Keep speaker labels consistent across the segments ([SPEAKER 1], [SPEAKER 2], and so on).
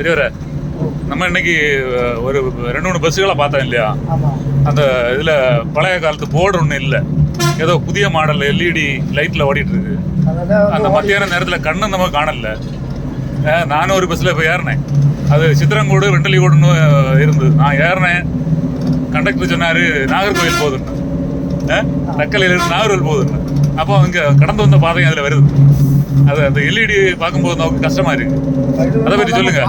[SPEAKER 1] பெரியவர நம்ம இன்னைக்கு ஒரு ரெண்டு மூணு பஸ்ஸுகளை பார்த்தோம் இல்லையா? அந்த இதில் பழைய காலத்து போர்டு ஒன்றும் இல்லை. ஏதோ புதிய மாடல் எல்இடி லைட்டில் ஓடிட்டு இருக்கு அந்த மத்தியான நேரத்தில் கண்ணு நம்ம காணல. நானும் ஒரு பஸ்ஸில் போய் ஏறினேன். அது சித்திரங்கோடு வெண்டலிகோடுன்னு இருந்தது. நான் ஏறினேன். கண்டக்டர் சொன்னார் நாகர்கோவில் போகுதுன்னு அஹ், தக்கலையில் இருந்து நாகர்கோவில் போகுதுன்னு அப்போ இங்கே கடந்து வந்த பாதையும் அதில் வருது. அது அந்த எல்இடி பார்க்கும்போது நமக்கு கஷ்டமாக இருக்கு அதை பத்தி
[SPEAKER 2] நம்ம
[SPEAKER 1] சொல்லுங்க.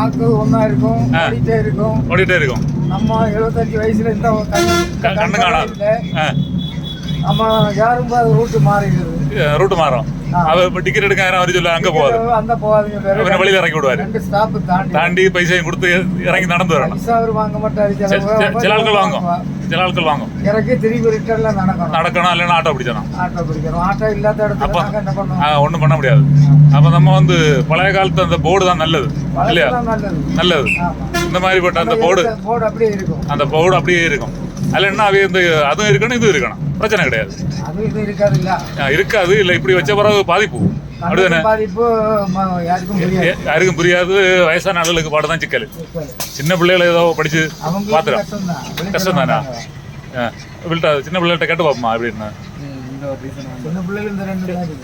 [SPEAKER 2] ஒண்ணா இருக்கும். ஓடிட்டே இருக்கும்
[SPEAKER 1] ஓடிட்டே இருக்கும்
[SPEAKER 2] நம்ம எழுபத்தஞ்சு வயசுல இந்த கண்ணு
[SPEAKER 1] காணாது.
[SPEAKER 2] நம்ம யாரும் ரூட்டு மாறிடுது
[SPEAKER 1] ரூட்டு மாறும். அவ இப்போ டிக்கெட் எடுக்க அவர் சொல்ல அங்கே போகாது. அவனை வெளியில இறக்கி விடுவாரு.
[SPEAKER 2] தாண்டி
[SPEAKER 1] பைசையும் கொடுத்து இறங்கி நடந்து வரணும். சில ஆட்கள் வாங்கும் சில ஆட்கள் வாங்கும்
[SPEAKER 2] இறக்கி திரும்பி ரிட்டர்ல நடக்கணும்.
[SPEAKER 1] நடக்கணும் இல்லைன்னா ஆட்டோ பிடிச்சணும்
[SPEAKER 2] ஆட்டோ பிடிக்கிறோம் ஆட்டோ இல்லாத இடத்துல
[SPEAKER 1] ஒன்றும் பண்ண முடியாது. அப்போ நம்ம வந்து பழைய காலத்து அந்த போர்டு தான் நல்லது இல்லையா?
[SPEAKER 2] நல்லது.
[SPEAKER 1] இந்த அந்த போர்டு
[SPEAKER 2] இருக்கும்.
[SPEAKER 1] அந்த போர்டு அப்படியே இருக்கும். அதில் என்ன அவைய இந்த அதுவும் இருக்கணும் இதுவும் இருக்கணும். பிரச்சனை கிடையாது.
[SPEAKER 2] இருக்காது இல்ல
[SPEAKER 1] இப்படி வச்ச பிறகு பாதிப்பு. அப்படிதானே?
[SPEAKER 2] யாருக்கும் புரியாது.
[SPEAKER 1] வயசான ஆளுகளுக்கு பாடு தான் சிக்கல். சின்ன பிள்ளைகளை ஏதோ படிச்சு பாத்துறோம்
[SPEAKER 2] கஷ்டம் தான்
[SPEAKER 1] இவள்கிட்ட சின்ன பிள்ளைகிட்ட கேட்டு பார்ப்போமா அப்படின்னு.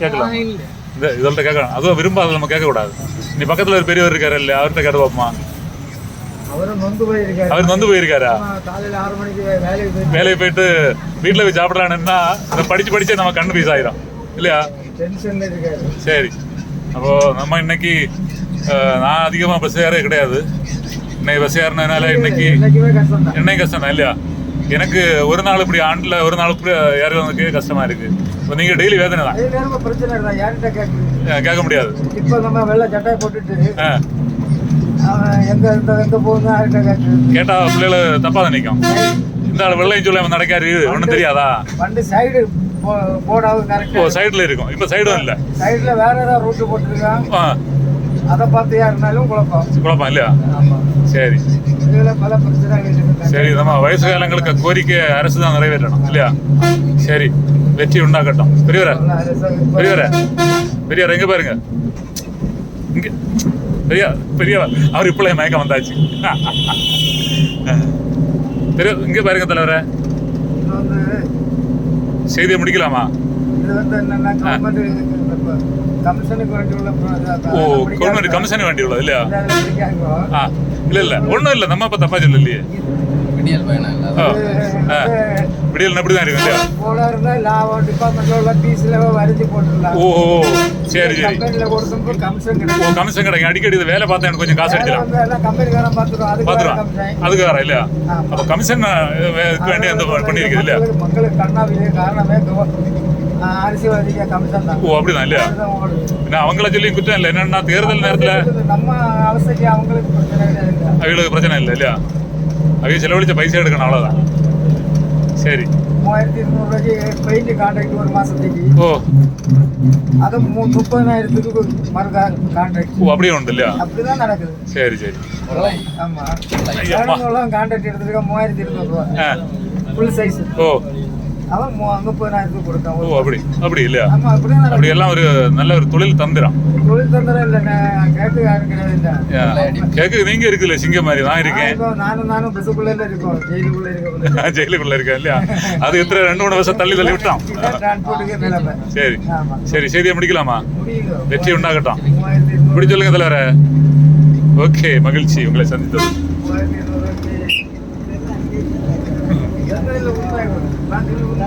[SPEAKER 1] கேட்கலாம் இந்த இதோட கேட்கலாம். அதுவும் விரும்பாத நம்ம கேட்கக்கூடாது. நீ பக்கத்தில் ஒரு பெரியவர் இருக்காரு இல்லையா அவர்கிட்ட கேட்டு பார்ப்போமா
[SPEAKER 2] அவரும் நொந்து போயிருக்காரு.
[SPEAKER 1] அவர்
[SPEAKER 2] வேலைக்கு
[SPEAKER 1] போயிட்டு வீட்டில் போய் சாப்பிட்றானுன்னா அதை படிச்சு படிச்சே நம்ம கண்ணு பீஸ் ஆயிரும். இல்லையா? சரி. அப்போ நம்ம இன்னைக்கு நான் அதிகமாக பஸ் ஏற கிடையாது. இன்னைக்கு பஸ் ஏறினதுனால இன்னைக்கு
[SPEAKER 2] இன்னைக்குமே கஷ்டம் தான்.
[SPEAKER 1] இல்லையா? எனக்கு ஒரு நாள் இப்படி ஆண்டில் ஒரு நாள் இப்படி ஏறுவதற்கு கஷ்டமா இருக்கு. இப்போ நீங்கள் டெய்லி வேதனை தான். கேட்க முடியாது.
[SPEAKER 2] இப்போ நம்ம வெள்ளை சட்டையை போட்டுட்டு எங்க இந்த எங்க போகுது யார்கிட்ட கேட்குறது
[SPEAKER 1] கேட்டால் பிள்ளைகள் தப்பாக நினைக்கும். இந்த ஆள் வெள்ளையும் சொல்ல நடக்காரு ஒன்றும் தெரியாதா?
[SPEAKER 2] வண்டி சைடு போடாது
[SPEAKER 1] ஓ
[SPEAKER 2] கரெக்டாக
[SPEAKER 1] சைடில் இருக்கும். இப்போ சைடும் இல்லை.
[SPEAKER 2] சைடுல வேற ஏதாவது ரூட்டு போட்டுருக்கான்.
[SPEAKER 1] ஆ.
[SPEAKER 2] அதை பார்த்து யாருனாலும் குழப்பம்.
[SPEAKER 1] குழப்பம் இல்லையா? சரி. சரி நம்ம வயசு காலங்களுக்கு கோரிக்கை அரசு தான் நிறைவேற்றணும் இல்லையா? சரி வெற்றி உண்டாக்கட்டும் பெரியவரே பெரியவரே பெரியவர் எங்க பாருங்க. இங்க பெரிய பெரியவர் அவர் இப்பளே மயக்கம் வந்தாச்சு. பெரிய இங்க பாருங்க தலைவரே. செய்தியை முடிக்கலாமா? ஓ கவர்மெண்ட் கமிஷன் வேண்டி உள்ளது இல்லையா ஆ இல்ல இல்ல ஒண்ணும் இல்ல நம்ம இப்ப தப்பா சொல்லலையே.
[SPEAKER 3] விடியல் பயணம்
[SPEAKER 1] விடியல் அப்படி தான் இருக்கு இல்லையா?
[SPEAKER 2] போல இருந்தா லாபம் டிபார்ட்மெண்ட்ல உள்ள ஃபீஸ்ல வரைஞ்சு போட்டுடலாம்.
[SPEAKER 1] ஓ ஓ, ஓ. சரி சரி.
[SPEAKER 2] கம்பெனில கொடுத்தோம் கமிஷன்
[SPEAKER 1] ஓ
[SPEAKER 2] கிடைக்கும்.
[SPEAKER 1] கமிஷன் கிடைக்கும். அடிக்கடி இது வேலை பார்த்தா எனக்கு கொஞ்சம் காசு
[SPEAKER 2] எல்லாம் கம்பெனிக்காரன் பார்த்துருவோம் அதுக்கு கமிஷன்
[SPEAKER 1] அதுக்கு வேற இல்லையா. அப்ப கமிஷன் வேண்டிய அந்த பண்ணிருக்குது இல்லையா?
[SPEAKER 2] மக்களுக்கு- கண்ணாவிலே காரணமே
[SPEAKER 1] ஓ அப்படிதான் இல்லையா? அவங்கள சொல்லி குற்றம் இல்லை. என்னன்னா தேர்தல் நேரத்துல
[SPEAKER 2] நம்ம. அவங்களுக்கு பிரச்சனை இல்லை
[SPEAKER 1] இல்லையா? அவங்க செலவழிச்ச பைசா எடுக்கணும் அவ்வளவுதான். சரி.
[SPEAKER 2] மூவாயிரத்தி இருநூறுவாய்க்கு பெயிண்ட் கான்ட்ராக்ட் ஒரு மாசத்துக்கு.
[SPEAKER 1] ஓ.
[SPEAKER 2] அது மூ- முப்பதினாயிரத்துக்கு மறு கான்ட்ராக்ட்
[SPEAKER 1] ஓ அப்படியே உண்டு இல்லையா?
[SPEAKER 2] அப்படிதான் நடக்குது.
[SPEAKER 1] சரி சரி.
[SPEAKER 2] ஆமா.
[SPEAKER 1] ஐயம்மா.
[SPEAKER 2] வேணுங்கெல்லாம் கான்ட்ராக்ட் எடுத்துருக்க மூவாயிரத்தி இருநூறுவா ஃபுல் சைஸ்
[SPEAKER 1] ஓ.
[SPEAKER 2] அவன் கொடுத்தான்.
[SPEAKER 1] ஓ அப்படி. அப்படி இல்லையா?
[SPEAKER 2] ஆமா அப்படிதான்
[SPEAKER 1] அப்படி எல்லாம் ஒரு நல்ல ஒரு தொழில் தந்திரம்.
[SPEAKER 2] தொழில் தந்திரம் இல்லை கேட்டு யாரும் கிடையாது
[SPEAKER 1] கேக்கு நீங்க இருக்குல்ல சிங்கம் மாதிரி. நான் இருக்கேன்.
[SPEAKER 2] நானும் நானும் பஸ்ஸுக்குள்ள இருக்கோம். ஜெயிலுக்குள்ள இருக்க
[SPEAKER 1] ஜெயிலுக்குள்ள இருக்கேன் இல்லையா? அது எத்தனை ரெண்டு மூணு வருஷம் தள்ளி தள்ளி விட்டோம்
[SPEAKER 2] டிரான்ஸ்போர்ட்டுக்கு நிலைமை
[SPEAKER 1] சரி.
[SPEAKER 2] ஆமா.
[SPEAKER 1] சரி செய்தியை முடிக்கலாமா?
[SPEAKER 2] முடியல
[SPEAKER 1] வெற்றி உண்டாகட்டும். இப்படி சொல்லுங்க தலைவரே. ஓகே மகிழ்ச்சி. உங்களை சந்தித்தது.
[SPEAKER 2] thank you